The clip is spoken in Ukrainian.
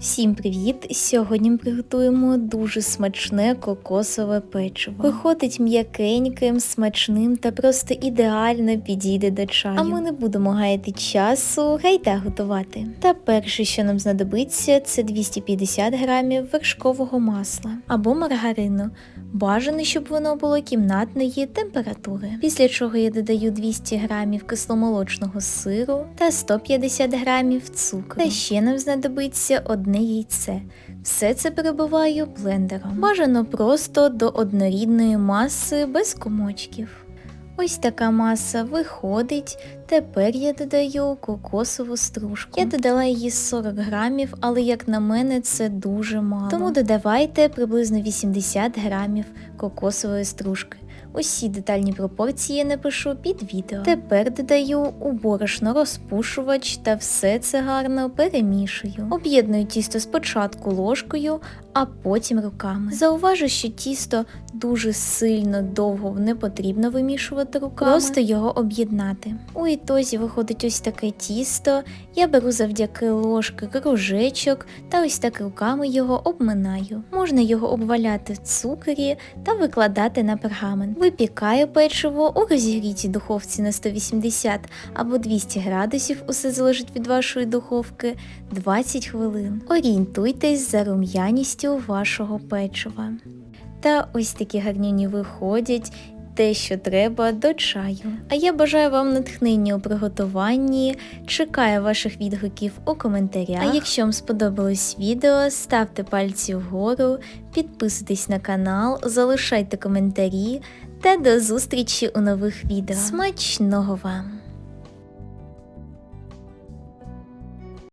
Всім привіт! Сьогодні ми приготуємо дуже смачне кокосове печиво. Виходить м'якеньким, смачним та просто ідеально підійде до чаю. А ми не будемо гаяти часу, гайда готувати. Та перше, що нам знадобиться, це 250 грамів вершкового масла або маргарину. Бажано, щоб воно було кімнатної температури. Після чого я додаю 200 грамів кисломолочного сиру та 150 грамів цукру. Та ще нам знадобиться одне яйце. Все це перебиваю блендером. Бажано просто до однорідної маси без комочків. Ось така маса виходить. Тепер я додаю кокосову стружку. Я додала її 40 грамів, але як на мене це дуже мало. Тому додавайте приблизно 80 грамів кокосової стружки. Усі детальні пропорції я напишу під відео. Тепер додаю у борошно розпушувач та все це гарно перемішую. Об'єдную тісто спочатку ложкою, а потім руками. Зауважу, що тісто дуже сильно довго не потрібно вимішувати руками, просто його об'єднати. У ітозі виходить ось таке тісто. Я беру завдяки ложки кружечок та ось так руками його обминаю. Можна його обваляти в цукрі та викладати на пергамент. Випікаю печиво у розігрітій духовці на 180 або 200 градусів, усе залежить від вашої духовки, 20 хвилин. Орієнтуйтесь за рум'яністю вашого печива. Та ось такі гарнюні виходять. Те, що треба до чаю. А я бажаю вам натхнення у приготуванні, чекаю ваших відгуків у коментарях. А якщо вам сподобалось відео, ставте пальці вгору, підписуйтесь на канал, залишайте коментарі та до зустрічі у нових відео. Смачного вам!